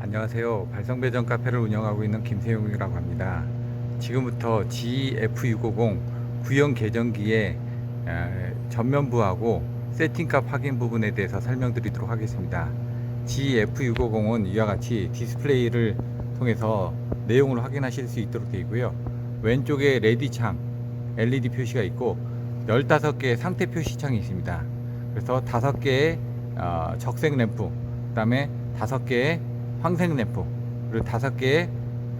안녕하세요. 발성배전 카페를 운영하고 있는 김세용이라고 합니다. 지금부터 GF650 구형 계정기의 에, 전면부하고 세팅값 확인 부분에 대해서 설명드리도록 하겠습니다. GF650은 이와 같이 디스플레이를 통해서 내용을 확인하실 수 있도록 되어 있고요. 왼쪽에 레디 창 LED 표시가 있고 15개의 상태 표시 창이 있습니다. 그래서 5개의 어, 적색 램프, 그 다음에 5개의 황색 램프, 그리고 5개의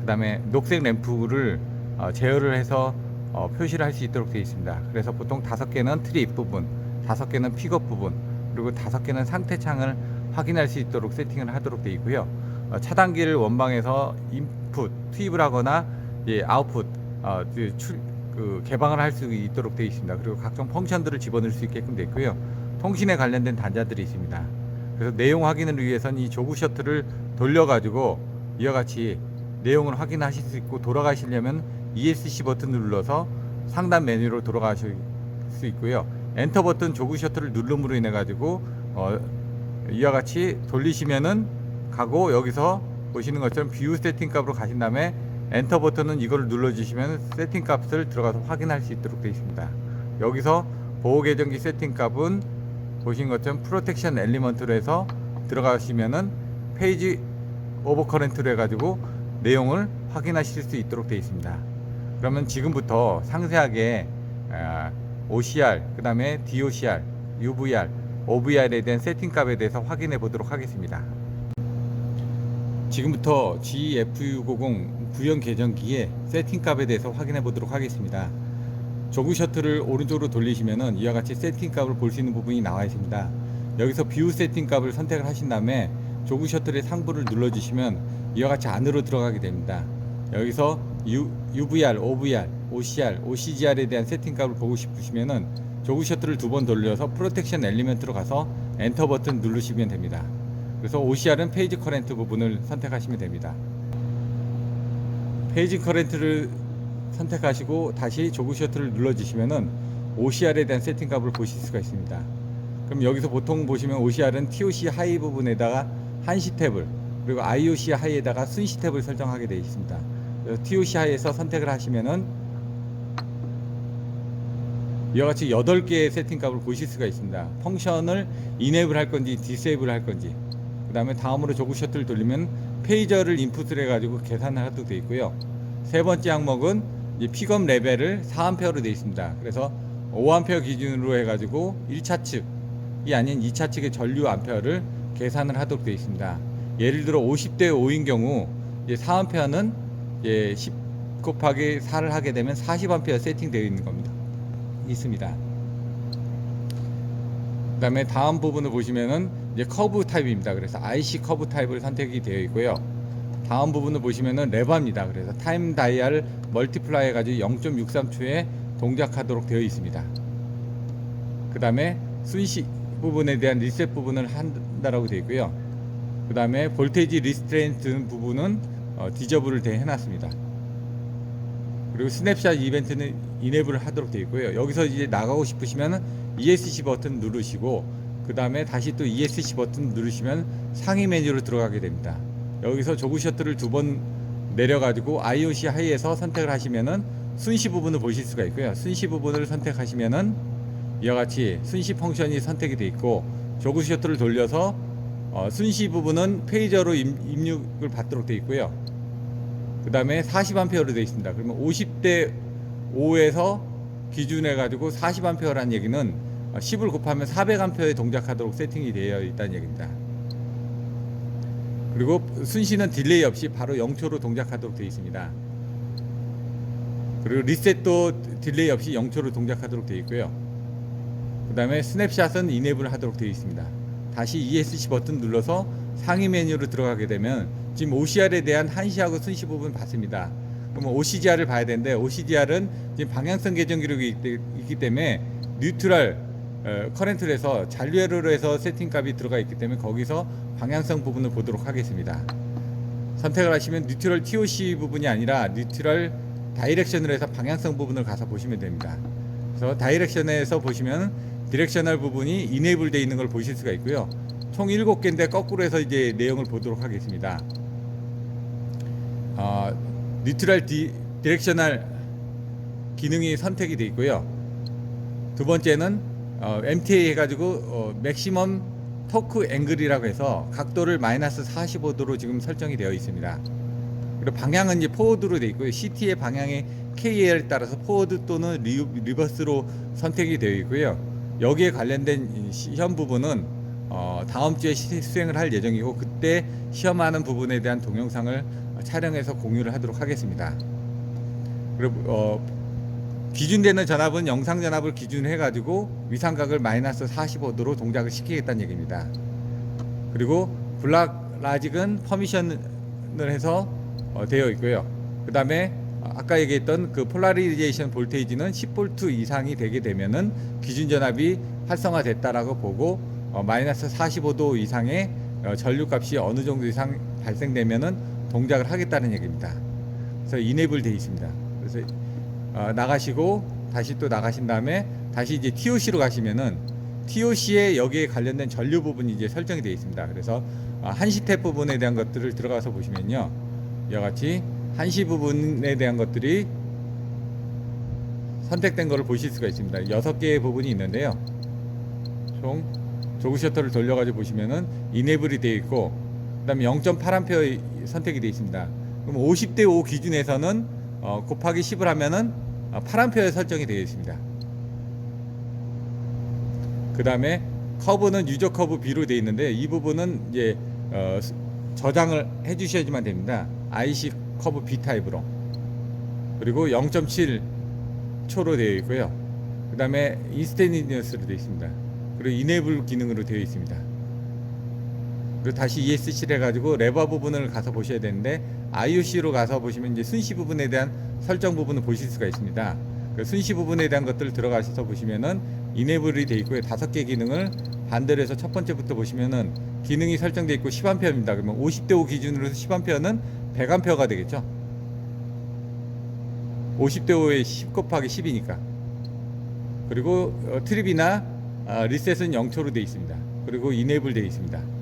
그 다음에 녹색 램프를 어, 제어를 해서 어, 표시를 할 수 있도록 되어 있습니다. 그래서 보통 5개는 트립 부분, 5개는 픽업 부분, 그리고 5개는 상태 창을 확인할 수 있도록 세팅을 하도록 되어 있고요. 어, 차단기를 원방에서 인풋, 투입을 하거나 예, 아웃풋, 어, 그 출, 그 개방을 할 수 있도록 되어 있습니다. 그리고 각종 펑션들을 집어넣을 수 있게끔 되어 있고요. 통신에 관련된 단자들이 있습니다. 그래서 내용 확인을 위해서는 이 조그 셔틀을 돌려가지고 이와 같이 내용을 확인하실 수 있고 돌아가시려면 ESC 버튼을 눌러서 상단 메뉴로 돌아가실 수 있고요. 엔터 버튼 조그 셔틀을 누름으로 인해 가지고 어, 이와 같이 돌리시면은 가고 여기서 보시는 것처럼 뷰 세팅 값으로 가신 다음에 엔터 버튼은 이걸 눌러주시면 세팅 값을 들어가서 확인할 수 있도록 되어 있습니다. 여기서 보호 계정기 세팅 값은 보신 것처럼 프로텍션 엘리먼트로 해서 들어가시면은 페이지 오버 커렌트로 해가지고 내용을 확인하실 수 있도록 되어 있습니다. 그러면 지금부터 상세하게 아, OCR, 그 다음에 DOCR, UVR, OVR에 대한 세팅 값에 대해서 확인해 보도록 하겠습니다. 지금부터 GF650 구형 계정기의 세팅 값에 대해서 확인해 보도록 하겠습니다. 조그 셔틀을 오른쪽으로 돌리시면은 이와 같이 세팅 값을 볼 수 있는 부분이 나와 있습니다. 여기서 뷰 세팅 값을 선택을 하신 다음에 조그 셔틀의 상부를 눌러 주시면 이와 같이 안으로 들어가게 됩니다. 여기서 U, UVR, OVR, OCR, OCGR에 대한 세팅 값을 보고 싶으시면은 조그 셔틀을 두 번 돌려서 프로텍션 엘리멘트로 가서 엔터 버튼 누르시면 됩니다. 그래서 OCR은 페이지 커렌트 부분을 선택하시면 됩니다. 페이지 커렌트를 선택하시고 다시 조그 셔틀을 눌러주시면은 OCR에 대한 세팅 값을 보실 수가 있습니다. 그럼 여기서 보통 보시면 OCR은 TOC 하이 부분에다가 한시 탭을 그리고 IOC 하이에다가 순시 탭을 설정하게 되어 있습니다. TOC 하이에서 선택을 하시면은 이와 같이 8개의 세팅 값을 보실 수가 있습니다. 펑션을 이네이블 할 건지 디세이블 할 건지 그 다음에 다음으로 조그 셔틀 돌리면 페이저를 인풋을 해가지고 계산을 하도 되어 있고요. 세 번째 항목은 이 픽업 레벨을 4A로 되어 있습니다. 그래서 5A 기준으로 해가지고 1차 측이 아닌 2차 측의 전류 암페어를 계산을 하도록 되어 있습니다. 예를 들어 50대 5인 경우 4A는 10 곱하기 4를 하게 되면 40A 세팅되어 있는 겁니다. 있습니다. 그 다음에 다음 부분을 보시면은 이제 커브 타입입니다. 그래서 IC 커브 타입을 선택이 되어 있고요. 다음 부분을 보시면은 레버입니다. 그래서 타임 다이얼 멀티플라이 해가지고 0.63초에 동작하도록 되어 있습니다. 그 다음에 순시 부분에 대한 리셋 부분을 한다라고 되어 있고요. 그 다음에 볼테이지 리스트레인트 부분은 어, 디저블을 해놨습니다. 그리고 스냅샷 이벤트는 이네블을 하도록 되어 있고요. 여기서 이제 나가고 싶으시면 ESC 버튼 누르시고 그 다음에 다시 또 ESC 버튼 누르시면 상위 메뉴로 들어가게 됩니다. 여기서 조그 셔틀을 두 번 내려가지고 IOC 하이에서 선택을 하시면은 순시 부분을 보실 수가 있고요. 순시 부분을 선택하시면은 이와 같이 순시 펑션이 선택이 되어 있고 조그 셔틀을 돌려서 어, 순시 부분은 페이저로 임, 입력을 받도록 되어 있고요. 그 다음에 40A로 되어 있습니다. 그러면 50대 5에서 기준해 가지고 40A라는 얘기는 10을 곱하면 400A에 동작하도록 세팅이 되어 있다는 얘기입니다. 그리고 순시는 딜레이 없이 바로 0초로 동작하도록 되어 있습니다. 그리고 리셋도 딜레이 없이 0초로 동작하도록 되어 있고요. 그 다음에 스냅샷은 이네블 하도록 되어 있습니다. 다시 ESC 버튼 눌러서 상위 메뉴로 들어가게 되면 지금 OCR에 대한 한시하고 순시 부분 봤습니다. 그러면 OCGR을 봐야 되는데 OCGR은 지금 방향성 계정 기록이 있- 있기 때문에 뉴트럴 어, 커렌트를 해서 잔류로 해서 세팅 값이 들어가 있기 때문에 거기서 방향성 부분을 보도록 하겠습니다. 선택을 하시면 뉴트럴 TOC 부분이 아니라 뉴트럴 다이렉션으로 해서 방향성 부분을 가서 보시면 됩니다. 그래서 다이렉션에서 보시면 디렉셔널 부분이 이네이블 되어 있는 걸 보실 수가 있고요. 총 7개인데 거꾸로 해서 이제 내용을 보도록 하겠습니다. 어, 뉴트럴 디, 디렉셔널 기능이 선택이 되어 있고요. 두 번째는 어, MTA 해가지고 어, 맥시멈 토크 앵글이라고 해서 각도를 마이너스 45도로 지금 설정이 되어 있습니다. 그리고 방향은 이제 포워드로 되어 있고요. CT의 방향의 KL에 따라서 포워드 또는 리, 리버스로 선택이 되어 있고요. 여기에 관련된 이 시험 부분은 어, 다음 주에 시- 수행을 할 예정이고 그때 시험하는 부분에 대한 동영상을 촬영해서 공유를 하도록 하겠습니다. 그리고 어, 기준되는 전압은 영상 전압을 기준해 가지고 위상각을 마이너스 45도로 동작을 시키겠다는 얘기입니다. 그리고 블락 라직은 퍼미션을 해서 어, 되어 있고요. 그 다음에 아까 얘기했던 그 폴라리제이션 볼테이지는 10V 이상이 되게 되면은 기준 전압이 활성화됐다라고 보고 어, 마이너스 45도 이상의 어, 전류값이 어느 정도 이상 발생되면은 동작을 하겠다는 얘기입니다. 그래서 이네블 돼 있습니다. 그래서 어, 나가시고 다시 또 나가신 다음에 다시 이제 TOC로 가시면은 TOC에 여기에 관련된 전류 부분이 이제 설정이 되어 있습니다. 그래서 어, 한시 탭 부분에 대한 것들을 들어가서 보시면요. 이와 같이 한시 부분에 대한 것들이 선택된 것을 보실 수가 있습니다. 여섯 개의 부분이 있는데요. 총 조그 셔터를 돌려가지고 보시면은 이네블이 되어 있고 그다음에 0.8A 선택이 되어 있습니다. 그럼 50대 5 기준에서는 어, 곱하기 10을 하면은 어, 8A 설정이 되어 있습니다. 그 다음에 커브는 유저 커브 B로 되어 있는데 이 부분은 이제 어, 스- 저장을 해 주셔야지만 됩니다. IC 커브 B 타입으로 그리고 0.7 초로 되어 있고요. 그 다음에 인스테니니어스로 되어 있습니다. 그리고 이네블 기능으로 되어 있습니다. 그리고 다시 ESC를 해가지고 레버 부분을 가서 보셔야 되는데 IOC로 가서 보시면 이제 순시 부분에 대한 설정 부분을 보실 수가 있습니다. 그 순시 부분에 대한 것들 들어가셔서 보시면은 이네블이 되어 있고요. 다섯 개 기능을 반대로 해서 첫 번째부터 보시면은 기능이 설정되어 있고 10A입니다. 그러면 50대 5 기준으로 해서 10A는 100A가 되겠죠. 50대 5에 10 곱하기 10이니까. 그리고 어, 트립이나 아, 리셋은 0초로 되어 있습니다. 그리고 이네이블 되어 있습니다.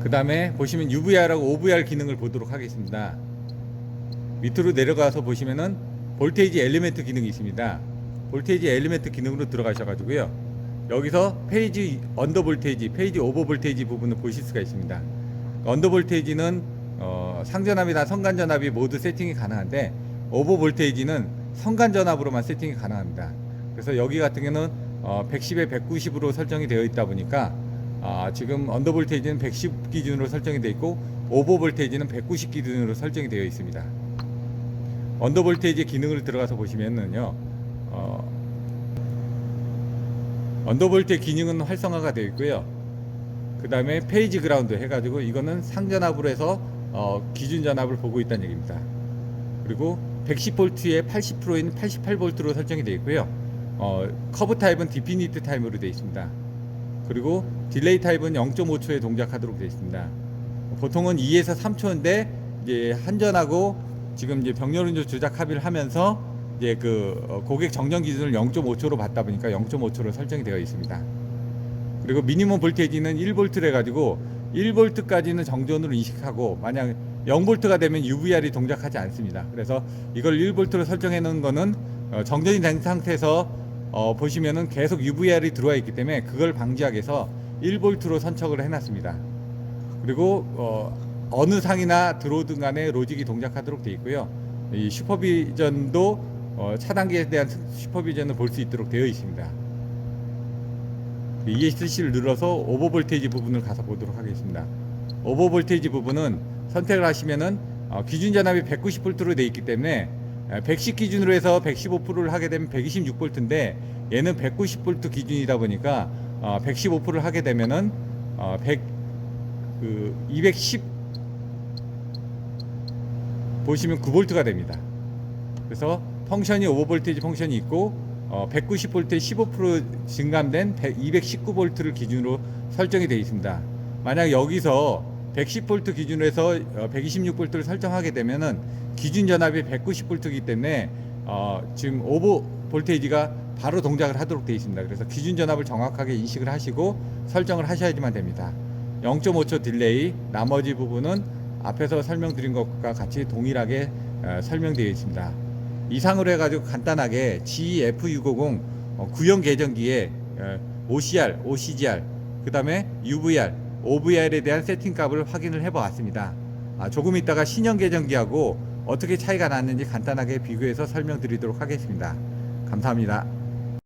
그 다음에 보시면 UVR하고 OVR 기능을 보도록 하겠습니다. 밑으로 내려가서 보시면은 볼테이지 엘리멘트 기능이 있습니다. 볼테이지 엘리멘트 기능으로 들어가셔가지고요. 여기서 페이지 언더 볼테이지, 페이지 오버 볼테이지 부분을 보실 수가 있습니다. 언더 볼테이지는 어, 상전압이나 성간 전압이 모두 세팅이 가능한데 오버 볼테이지는 성간 전압으로만 세팅이 가능합니다. 그래서 여기 같은 경우는 어, 110에 190으로 설정이 되어 있다 보니까 아, 지금 언더 볼테이지는 110 기준으로 설정이 되어 있고 오버 볼테이지는 190 기준으로 설정이 되어 있습니다. 언더 볼테이지 기능을 들어가서 보시면은요. 어, 언더 볼테이지 기능은 활성화가 되어 있고요. 그 다음에 페이지 그라운드 해가지고 이거는 상전압으로 해서 어, 기준 전압을 보고 있다는 얘기입니다. 그리고 110V에 80%인 88V로 설정이 되어 있고요. 어, 커브 타입은 디피니트 타입으로 되어 있습니다. 그리고 딜레이 타입은 0.5초에 동작하도록 되어 있습니다. 보통은 2에서 3초인데 이제 한전하고 지금 이제 병렬 운전 조작 합의를 하면서 이제 그 어, 고객 정정 기준을 0.5초로 받다 보니까 0.5초로 설정이 되어 있습니다. 그리고 미니멈 볼테이지는 1볼트를 해가지고 1볼트까지는 정전으로 인식하고 만약 0볼트가 되면 UVR이 동작하지 않습니다. 그래서 이걸 1볼트로 설정해 놓은 거는 어, 정전이 된 상태에서 어, 보시면은 계속 UVR이 들어와 있기 때문에 그걸 방지하기 위해서 1볼트로 선척을 해놨습니다. 그리고 어, 어느 상이나 들어오든 간에 로직이 동작하도록 되어 있고요. 이 슈퍼비전도 어, 차단기에 대한 슈퍼비전을 볼 수 있도록 되어 있습니다. ESC를 눌러서 오버 볼테이지 부분을 가서 보도록 하겠습니다. 오버 볼테이지 부분은 선택을 하시면은 어, 기준 전압이 190V로 되어 있기 때문에 110 기준으로 해서 115%를 하게 되면 126V인데 얘는 190V 기준이다 보니까 어, 115%를 하게 되면은 어, 100, 그 210 보시면 9V가 됩니다. 그래서 펑션이 오버볼테이지 펑션이 있고 어, 190V에 15% 증감된 219V를 기준으로 설정이 되어 있습니다. 만약 여기서 110V 기준으로 해서 어, 126V를 설정하게 되면은 기준 전압이 190V이기 때문에 어, 지금 오버 볼테이지가 바로 동작을 하도록 되어 있습니다. 그래서 기준 전압을 정확하게 인식을 하시고 설정을 하셔야지만 됩니다. 0.5초 딜레이, 나머지 부분은 앞에서 설명드린 것과 같이 동일하게 어, 설명되어 있습니다. 이상으로 해가지고 간단하게 GF650 어, 구형 계정기에 어, OCR, OCGR, 그 다음에 UVR, OVR에 대한 세팅값을 확인을 해보았습니다. 아, 조금 있다가 신형 계정기하고 어떻게 차이가 났는지 간단하게 비교해서 설명드리도록 하겠습니다. 감사합니다.